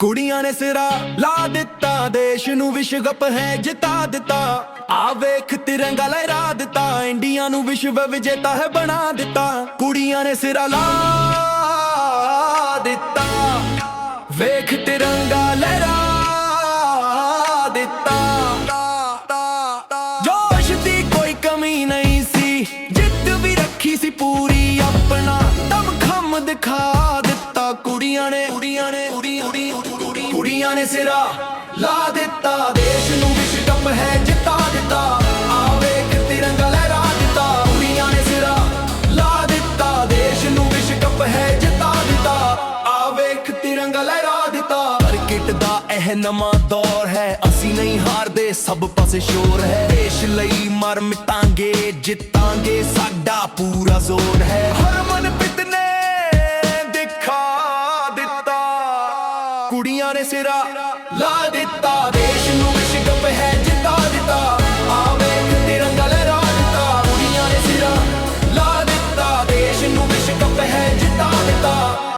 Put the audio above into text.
ਕੁੜੀਆਂ ਨੇ ਸਿਰਾ ਲਾ ਦਿੱਤਾ, ਦੇਸ਼ ਨੂੰ ਵਿਸ਼ਵ ਕੱਪ ਹੈ ਜਿਤਾ ਦਿੱਤਾ। ਆ ਵੇਖ ਤਿਰੰਗਾ ਲਹਿਰਾ ਦਿੱਤਾ, ਇੰਡੀਆ ਨੂੰ ਵਿਸ਼ਵ ਵਿਜੇਤਾ ਹੈ ਬਣਾ ਦਿੱਤਾ। ਕੁੜੀਆਂ ਨੇ ਸਿਰਾ ਲਾ ਦਿੱਤਾ, ਵੇਖ ਤਿਰੰਗਾ ਲਹਿਰਾ ਦਿੱਤਾ। ਜੋਸ਼ ਦੀ ਕੋਈ ਕਮੀ ਨਹੀਂ ਸੀ, ਜਿੱਤ ਵੀ ਰੱਖੀ ਸੀ ਪੂਰੀ ਆਪਣਾ। ਦਮ ਖਮ ਦਿਖਾ ਦਿੱਤਾ ਕੁੜੀਆਂ ਨੇ ਕੁੜੀਆਂ ਨੇ ਕੁੜੀ ਕੁੜੀ ਕੁੜੀ ਕੁੜੀਆਂ ਨੇ ਸਿਰਾ ਲਾ ਦਿੱਤਾ। ਦੇਸ਼ ਨੂੰ ਵਿਸ਼ਵ ਹੈ, ਜਿਤਾ ਦਿੱਤਾ। ਆ ਤਿਰੰਗਾ ਲਹਿਰਾ ਦਿੱਤਾ। ਕੁੜੀਆਂ ਨੇ ਸਿਰਾ ਲਾ ਦਿੱਤਾ। ਦੇਸ਼ ਨੂੰ ਵਿਸ਼ਵ ਹੈ, ਜਿਤਾ ਦਿੱਤਾ। ਆ ਤਿਰੰਗਾ ਲਹਿਰਾ ਦਿੱਤਾ। ਕ੍ਰਿਕਟ ਦਾ ਇਹ ਨਵਾਂ ਦੌਰ ਹੈ। ਅਸੀਂ ਨਹੀਂ ਹਾਰਦੇ, ਸਭ ਪਾਸੇ ਸ਼ੋਰ ਹੈ। ਦੇਸ਼ ਲਈ ਮਰ ਮਿਟਾਂਗੇ ਜਿੱਤਾਂਗੇ ਸਾਡਾ ਪੂਰਾ ਜ਼ੋਰ ਹੈ। ਕੁੜੀਆਂ ਨੇ ਸਿਰਾ ਲਾ ਦਿੱਤਾ ਦੇਸ਼